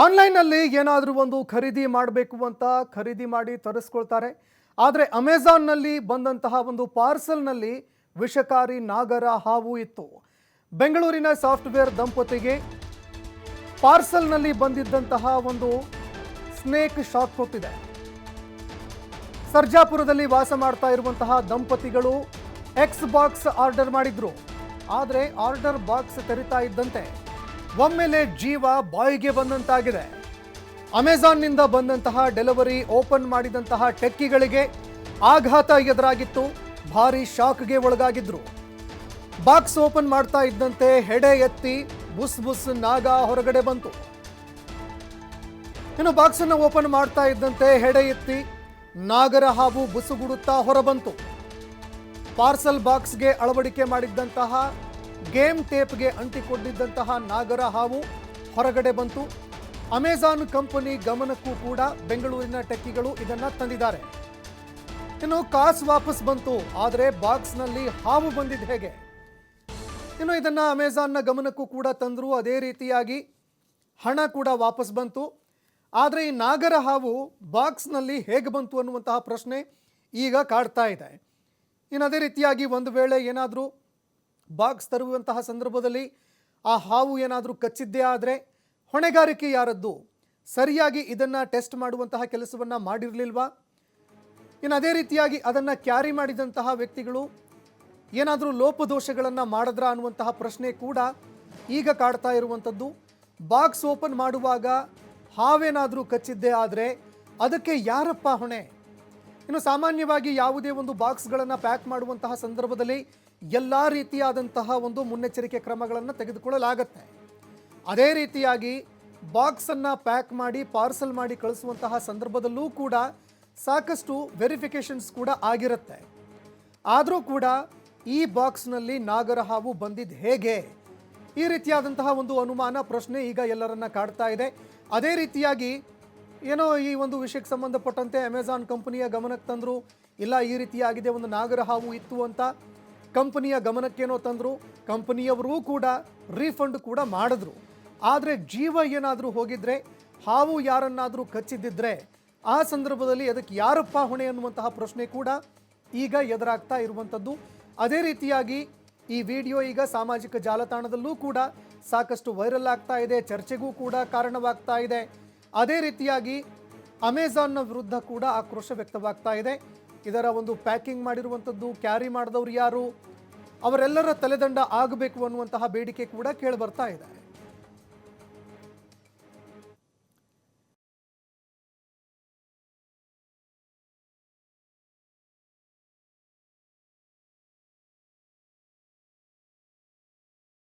ಆನ್ಲೈನಲ್ಲಿ ಏನಾದರೂ ಒಂದು ಖರೀದಿ ಮಾಡಬೇಕು ಅಂತ ಖರೀದಿ ಮಾಡಿ ತರಿಸ್ಕೊಳ್ತಾರೆ. ಆದರೆ ಅಮೆಝಾನ್ನಲ್ಲಿ ಬಂದಂತಹ ಒಂದು ಪಾರ್ಸಲ್ನಲ್ಲಿ ವಿಷಕಾರಿ ನಾಗರ ಹಾವು ಇತ್ತು. ಬೆಂಗಳೂರಿನ ಸಾಫ್ಟ್ವೇರ್ ದಂಪತಿಗೆ ಪಾರ್ಸಲ್ನಲ್ಲಿ ಬಂದಿದ್ದಂತಹ ಒಂದು ಸ್ನೇಕ್ ಶಾಕ್ ಕೊಟ್ಟಿದೆ. ಸರ್ಜಾಪುರದಲ್ಲಿ ವಾಸ ಮಾಡ್ತಾ ಇರುವಂತಹ ದಂಪತಿಗಳು ಎಕ್ಸ್ ಬಾಕ್ಸ್ ಆರ್ಡರ್ ಮಾಡಿದ್ರು. ಆದರೆ ಆರ್ಡರ್ ಬಾಕ್ಸ್ ತೆರಿತಾ ಇದ್ದಂತೆ. ಒಮ್ಮೆಲೆ ಜೀವ ಬಾಯಿಗೆ ಬಂದಂತಾಗಿದೆ. ಅಮೆಜಾನ್ನಿಂದ ಬಂದಂತಹ ಡೆಲಿವರಿ ಓಪನ್ ಮಾಡಿದಂತಹ ಟೆಕ್ಕಿಗಳಿಗೆ ಆಘಾತ ಎದುರಾಗಿತ್ತು. ಭಾರಿ ಶಾಕ್ಗೆ ಒಳಗಾಗಿದ್ರು. ಬಾಕ್ಸ್ ಓಪನ್ ಮಾಡ್ತಾ ಇದ್ದಂತೆ ಹೆಡೆ ಎತ್ತಿ ಬುಸ್ ಬುಸ್ ನಾಗ ಹೊರಗಡೆ ಬಂತು. ಇನ್ನು ಬಾಕ್ಸ್ ಅನ್ನು ಓಪನ್ ಮಾಡ್ತಾ ಇದ್ದಂತೆ ಹೆಡೆ ಎತ್ತಿ ನಾಗರ ಹಾವು ಬುಸುಗುಡುತ್ತಾ ಹೊರಬಂತು. ಪಾರ್ಸಲ್ ಬಾಕ್ಸ್ಗೆ ಅಳವಡಿಕೆ ಮಾಡಿದ್ದಂತಹ ಗೇಮ್ ಟೇಪ್ಗೆ ಅಂಟಿಕೊಂಡಿದ್ದಂತಹ ನಾಗರ ಹಾವು ಹೊರಗಡೆ ಬಂತು. ಅಮೆಜಾನ್ ಕಂಪನಿ ಗಮನಕ್ಕೂ ಕೂಡ ಬೆಂಗಳೂರಿನ ಟೆಕ್ಕಿಗಳು ಇದನ್ನ ತಂದಿದ್ದಾರೆ. ಇನ್ನು ಕಾಸು ವಾಪಸ್ ಬಂತು, ಆದರೆ ಬಾಕ್ಸ್ನಲ್ಲಿ ಹಾವು ಬಂದಿದ್ದು ಹೇಗೆ? ಇನ್ನು ಇದನ್ನ ಅಮೆಜಾನ್ನ ಗಮನಕ್ಕೂ ಕೂಡ ತಂದರು ಅದೇ ರೀತಿಯಾಗಿ ಹಣ ಕೂಡ ವಾಪಸ್ ಬಂತು. ಆದರೆ ಈ ನಾಗರ ಹಾವು ಬಾಕ್ಸ್ನಲ್ಲಿ ಹೇಗೆ ಬಂತು ಅನ್ನುವಂತಹ ಪ್ರಶ್ನೆ ಈಗ ಕಾಡ್ತಾ ಇದೆ. ಇನ್ನು ಅದೇ ರೀತಿಯಾಗಿ ಒಂದು ವೇಳೆ ಏನಾದರೂ ಬಾಕ್ಸ್ ತರುವಂತಹ ಸಂದರ್ಭದಲ್ಲಿ ಆ ಹಾವು ಏನಾದರೂ ಕಚ್ಚಿದ್ದೇ ಆದರೆ ಹೊಣೆಗಾರಿಕೆ ಯಾರದ್ದು? ಸರಿಯಾಗಿ ಇದನ್ನು ಟೆಸ್ಟ್ ಮಾಡುವಂತಹ ಕೆಲಸವನ್ನು ಮಾಡಿರಲಿಲ್ವಾ? ಇನ್ನು ಅದೇ ರೀತಿಯಾಗಿ ಅದನ್ನು ಕ್ಯಾರಿ ಮಾಡಿದಂತಹ ವ್ಯಕ್ತಿಗಳು ಏನಾದರೂ ಲೋಪದೋಷಗಳನ್ನು ಮಾಡಿದ್ರಾ ಅನ್ನುವಂತಹ ಪ್ರಶ್ನೆ ಕೂಡ ಈಗ ಕಾಡ್ತಾ ಇರುವಂಥದ್ದು. ಬಾಕ್ಸ್ ಓಪನ್ ಮಾಡುವಾಗ ಹಾವೇನಾದರೂ ಕಚ್ಚಿದ್ದೇ ಆದರೆ ಅದಕ್ಕೆ ಯಾರಪ್ಪ ಹೊಣೆ? ಇನ್ನು ಸಾಮಾನ್ಯವಾಗಿ ಯಾವುದೇ ಒಂದು ಬಾಕ್ಸ್ಗಳನ್ನು ಪ್ಯಾಕ್ ಮಾಡುವಂತಹ ಸಂದರ್ಭದಲ್ಲಿ ಎಲ್ಲ ರೀತಿಯಾದಂತಹ ಒಂದು ಮುನ್ನೆಚ್ಚರಿಕೆ ಕ್ರಮಗಳನ್ನು ತೆಗೆದುಕೊಳ್ಳಲಾಗತ್ತೆ. ಅದೇ ರೀತಿಯಾಗಿ ಬಾಕ್ಸನ್ನು ಪ್ಯಾಕ್ ಮಾಡಿ ಪಾರ್ಸಲ್ ಮಾಡಿ ಕಳಿಸುವಂತಹ ಸಂದರ್ಭದಲ್ಲೂ ಕೂಡ ಸಾಕಷ್ಟು ವೆರಿಫಿಕೇಷನ್ಸ್ ಕೂಡ ಆಗಿರುತ್ತೆ. ಆದರೂ ಕೂಡ ಈ ಬಾಕ್ಸ್ನಲ್ಲಿ ನಾಗರ ಹಾವು ಬಂದಿದ್ದು ಹೇಗೆ? ಈ ರೀತಿಯಾದಂತಹ ಒಂದು ಅನುಮಾನ, ಪ್ರಶ್ನೆ ಈಗ ಎಲ್ಲರನ್ನ ಕಾಡ್ತಾ ಇದೆ. ಅದೇ ರೀತಿಯಾಗಿ ಏನೋ ಈ ಒಂದು ವಿಷಯಕ್ಕೆ ಸಂಬಂಧಪಟ್ಟಂತೆ ಅಮೆಜಾನ್ ಕಂಪನಿಯ ಗಮನಕ್ಕೆ ತಂದರು, ಇಲ್ಲ ಈ ರೀತಿಯಾಗಿದೆ ಒಂದು ನಾಗರ ಹಾವು ಇತ್ತು ಅಂತ ಕಂಪನಿಯ ಗಮನಕ್ಕೇನೋ ತಂದರು, ಕಂಪನಿಯವರೂ ಕೂಡ ರೀಫಂಡ್ ಕೂಡ ಮಾಡಿದ್ರು. ಆದರೆ ಜೀವ ಏನಾದರೂ ಹೋಗಿದ್ರೆ, ಹಾವು ಯಾರನ್ನಾದರೂ ಕಚ್ಚಿದ್ದಿದ್ರೆ, ಆ ಸಂದರ್ಭದಲ್ಲಿ ಅದಕ್ಕೆ ಯಾರಪ್ಪ ಹೊಣೆ ಅನ್ನುವಂತಹ ಪ್ರಶ್ನೆ ಕೂಡ ಈಗ ಎದುರಾಗ್ತಾ ಇರುವಂಥದ್ದು. ಅದೇ ರೀತಿಯಾಗಿ ಈ ವಿಡಿಯೋ ಈಗ ಸಾಮಾಜಿಕ ಜಾಲತಾಣದಲ್ಲೂ ಕೂಡ ಸಾಕಷ್ಟು ವೈರಲ್ ಆಗ್ತಾ ಇದೆ, ಚರ್ಚೆಗೂ ಕೂಡ ಕಾರಣವಾಗ್ತಾ ಇದೆ. ಅದೇ ರೀತಿಯಾಗಿ ಅಮೆಜಾನ್ನ ವಿರುದ್ಧ ಕೂಡ ಆಕ್ರೋಶ ವ್ಯಕ್ತವಾಗ್ತಾ ಇದೆ. ಇದರ ಒಂದು ಪ್ಯಾಕಿಂಗ್ ಮಾಡಿರುವಂಥದ್ದು, ಕ್ಯಾರಿ ಮಾಡಿದವರು ಯಾರು? ಅವರೆಲ್ಲರ ತಲೆದಂಡ ಆಗಬೇಕು ಅನ್ನುವಂತಹ ಬೇಡಿಕೆ ಕೂಡ ಕೇಳಿ ಬರ್ತಾ ಇದೆ.